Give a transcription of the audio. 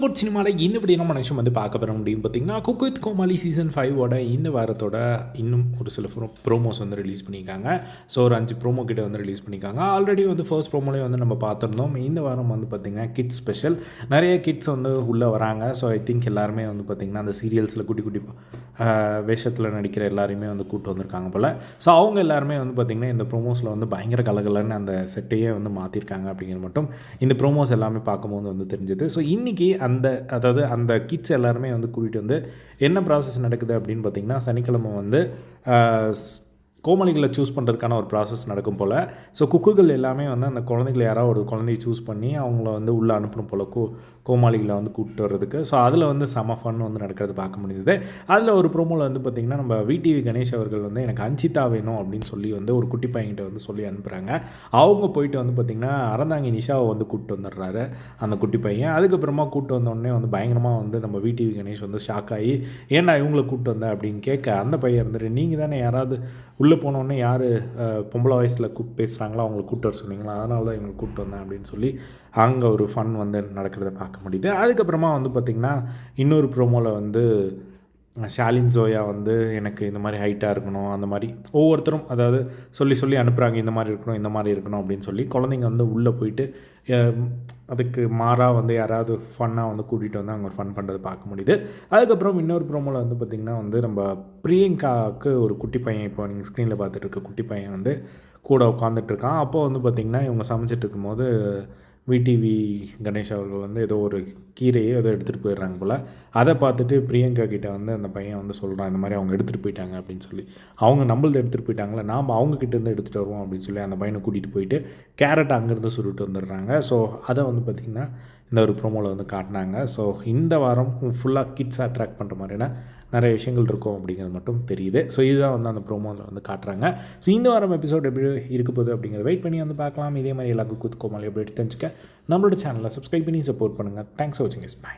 Support சினிமாவில் இந்த இப்படி நம்ம மனுஷன் வந்து பார்க்க பெற முடியும் பார்த்தீங்கன்னா குக் வித் கோமாளி சீசன் ஃபைவோட இந்த வாரத்தோட இன்னும் ஒரு சில ப்ரோமோஸ் வந்து ரிலீஸ் பண்ணியிருக்காங்க. ஸோ ஒரு அஞ்சு ப்ரோமோ கிட்ட வந்து ரிலீஸ் பண்ணியிருக்காங்க. ஆல்ரெடி வந்து ஃபர்ஸ்ட் ப்ரோமோலேயே வந்து நம்ம பார்த்துருந்தோம். இந்த வாரம் வந்து பார்த்திங்கன்னா கிட்ஸ் ஸ்பெஷல் நிறைய கிட்ஸ் வந்து உள்ளே வராங்க. ஸோ ஐ திங்க் எல்லாருமே வந்து பார்த்திங்கன்னா அந்த சீரியல்ஸில் குட்டி குட்டி வேஷத்தில் நடிக்கிற எல்லாருமே வந்து கூப்பிட்டு வந்திருக்காங்க போல். ஸோ அவங்க எல்லாருமே வந்து பார்த்திங்கன்னா இந்த ப்ரோமோஸில் வந்து பயங்கர கலகலன்னு அந்த செட்டையே வந்து மாற்றிருக்காங்க அப்படிங்கிற மட்டும் இந்த ப்ரோமோஸ் எல்லாமே பார்க்கும்போது வந்து தெரிஞ்சது. ஸோ இன்றைக்கி அந்த அதாவது அந்த கிட்ஸ் எல்லாருமே வந்து கூட்டிகிட்டு வந்து என்ன ப்ராசஸ் நடக்குது அப்படின்னு பார்த்திங்கன்னா சனிக்கிழமை வந்து ஆஹ், கோமாளிகளை சூஸ் பண்ணுறதுக்கான ஒரு ப்ராசஸ் நடக்கும் போல். ஸோ குக்குகள் எல்லாமே வந்து அந்த குழந்தைகளை யாராவது ஒரு குழந்தைய சூஸ் பண்ணி அவங்கள வந்து உள்ளே அனுப்பணும் போல் கோ கோமாளிகளை வந்து கூப்பிட்டு வர்றதுக்கு. ஸோ அதில் வந்து செம ஃபன் வந்து நடக்கிறது பார்க்க முடியுது அதில் ஒரு ப்ரோமோவில் வந்து பார்த்திங்கன்னா நம்ம விடிவி கணேஷ் அவர்கள் வந்து எனக்கு அஞ்சிதா வேணும் அப்படின்னு சொல்லி வந்து ஒரு குட்டி பையன்கிட்ட வந்து சொல்லி அனுப்புகிறாங்க அவங்க போயிட்டு வந்து பார்த்திங்கன்னா அறந்தாங்கி நிஷாவை வந்து கூப்பிட்டு வந்துடுறாரு அந்த குட்டி பையன். அதுக்கப்புறமா கூப்பிட்டு வந்தோடனே வந்து பயங்கரமாக வந்து நம்ம விடிவி கணேஷ் வந்து ஷாக் ஆகி ஏன்டா இவங்களை கூப்பிட்டு வந்த? அப்படின்னு கேட்க அந்த பையன் இருந்துட்டு நீங்கள் தானே யாராவது உள்ள போனோடனே யார் பொம்பளை வயசில் கூப்பிட்டு பேசுகிறாங்களோ அவங்களை கூப்பிட்டு வர சொன்னீங்களா? அதனால தான் இவங்களை கூப்பிட்டு வந்தேன் அப்படின்னு சொல்லி அங்கே ஒரு ஃபன் வந்து நடக்கிறத பார்க்க முடியுது. அதுக்கப்புறமா வந்து பார்த்திங்கன்னா இன்னொரு ப்ரோமோவில் வந்து ஷாலின் ஜோயா வந்து எனக்கு இந்த மாதிரி ஹைட்டாக இருக்கணும் அந்த மாதிரி ஒவ்வொருத்தரும் அதாவது சொல்லி சொல்லி அனுப்புகிறாங்க இந்த மாதிரி இருக்கணும் இந்த மாதிரி இருக்கணும் அப்படின்னு சொல்லி. குழந்தைங்க வந்து உள்ளே போயிட்டு அதுக்கு மாறாக வந்து யாராவது ஃபன்னாக வந்து கூட்டிகிட்டு வந்து அவங்க ஃபன் பண்ணுறது பார்க்க முடியுது. அதுக்கப்புறம் இன்னொரு ப்ரோமோவில் வந்து பார்த்திங்கன்னா வந்து நம்ம பிரியங்காவுக்கு ஒரு குட்டி பையன் இப்போ நீங்கள் ஸ்க்ரீனில் பார்த்துட்டு இருக்க குட்டி பையன் வந்து கூட உட்காந்துட்ருக்கான் அப்போது வந்து பார்த்திங்கன்னா இவங்க சமைச்சிட்டு இருக்கும்போது விடிவி கணேஷ் அவர்கள் வந்து ஏதோ ஒரு கீரையை ஏதோ எடுத்துகிட்டு போயிடுறாங்க போல். அதை பார்த்துட்டு பிரியங்கா கிட்டே வந்து அந்த பையன் வந்து சொல்கிறான் இந்த மாதிரி அவங்க எடுத்துகிட்டு போயிட்டாங்க அப்படின்னு சொல்லி. அவங்க நம்மளது எடுத்துகிட்டு போயிட்டாங்களே நாம் அவங்கக்கிட்டேருந்து இருந்து எடுத்துகிட்டு வருவோம் அப்படின்னு சொல்லி அந்த பையனை கூட்டிகிட்டு போயிட்டு கேரட் அங்கேருந்து சுருட்டு வந்துடுறாங்க. ஸோ அதை வந்து பார்த்திங்கன்னா இந்த ஒரு ப்ரோமோவில் வந்து காட்டினாங்க. ஸோ இந்த வாரம் ஃபுல்லாக கிட்ஸ் அட்ராக்ட் பண்ணுற மாதிரியான நிறைய விஷயங்கள் இருக்கும் அப்படிங்கிறது மட்டும் தெரியுது. ஸோ இதுதான் வந்து அந்த ப்ரோமோவில் வந்து காட்டுறாங்க. ஸோ இந்த வாரம் எபிசோட் எப்படி இருக்க போகுது அப்படிங்கிறத வெயிட் பண்ணி வந்து பார்க்கலாம். இதே மாதிரி எல்லா குத்து கோமாளி அப்டேட்ஸ் தெரிஞ்சுக்க. நம்மளோட சேனலை சப்ஸ்கிரைப் பண்ணி சப்போர்ட் பண்ணுங்கள் தேங்க்ஸ் ஃபார் வாட்சிங் இஸ் பை